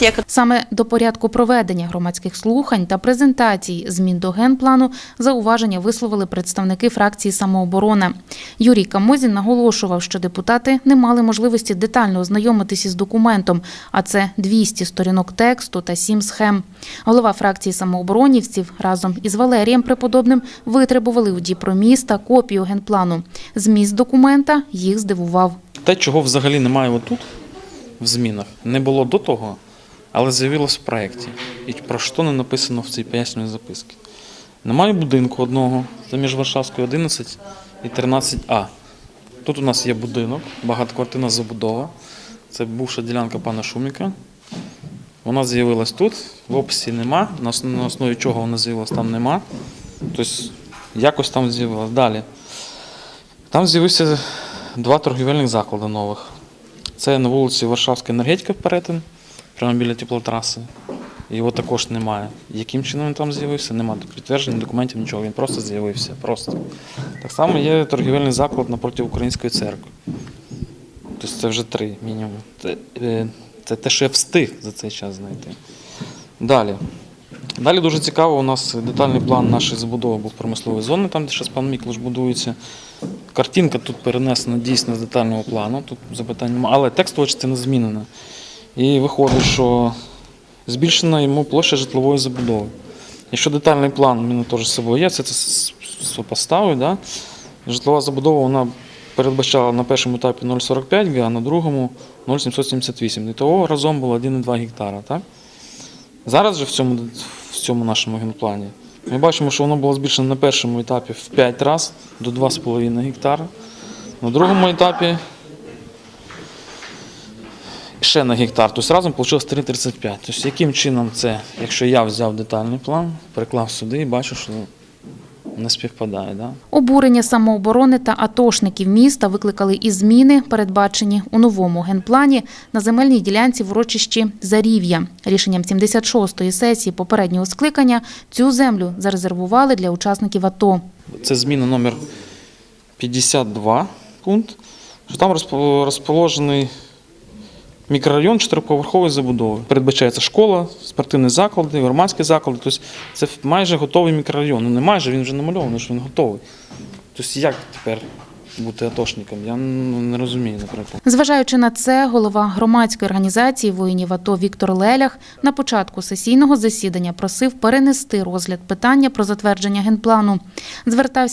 Як Саме до порядку проведення громадських слухань та презентацій змін до генплану зауваження висловили представники фракції самооборона. Юрій Камозін наголошував, що депутати не мали можливості детально ознайомитися із документом, а це 200 сторінок тексту та 7 схем. Голова фракції самооборонівців разом із Валерієм Преподобним витребували у Діпроміста копію генплану. Зміст документа їх здивував. Те, чого взагалі немає отут, в змінах, не було до того, але з'явилось в проєкті. І про що не написано в цій пояснювальній записці. Немає будинку одного, це між Варшавською 11 і 13А. Тут у нас є будинок, багатоквартирна забудова. Це бувша ділянка пана Шуміка. Вона з'явилась тут, в описі нема. На основі чого вона з'явилась, там нема. Тобто якось там з'явилась. Далі. Там з'явився два торгівельних заклади нових. Це на вулиці Варшавська енергетика перетин, прямо біля теплотраси. Його також немає. Яким чином він там з'явився? Немає підтверджень, документів, нічого. Він просто з'явився. Просто. Так само є торгівельний заклад напроти Української церкви. Тобто це вже три мінімум. Це, е, те, що я встиг за цей час знайти. Далі. Далі дуже цікаво, у нас детальний план нашої забудови був промислової зони, там, де зараз пан Міклуш будується. Картинка тут перенесена дійсно з детального плану, тут запитань немає, але текстова частина змінена. І виходить, що збільшена йому площа житлової забудови. Якщо детальний план у мене теж з собою є, це сопоставив, да? житлова забудова вона передбачала на першому етапі 0,45 га, а на другому 0,778. І того разом було 1,2 гектара. Так? Зараз же в цьому, в цьому нашому генплані ми бачимо, що воно було збільшено на першому етапі в 5 разів до 2,5 гектара. На другому етапі ще на гектар. Тобто разом вийшло 3,35. Тобто яким чином це, якщо я взяв детальний план, переклав сюди і бачу, що не співпадає. Да? Обурення самооборони та атошників міста викликали і зміни, передбачені у новому генплані на земельній ділянці в урочищі Зарів'я. Рішенням 76-ї сесії попереднього скликання цю землю зарезервували для учасників АТО. Це зміна номер 52 пункт, що там розположений мікрорайон чотириповерхової забудови. Передбачається школа, спортивні заклади, громадські заклади. Тобто це майже готовий мікрорайон. Ну не майже, він вже намальований, що він готовий. Тобто як тепер бути атошником? Я ну, не розумію, наприклад. Зважаючи на це, голова громадської організації воїнів АТО Віктор Лелях на початку сесійного засідання просив перенести розгляд питання про затвердження генплану. Звертався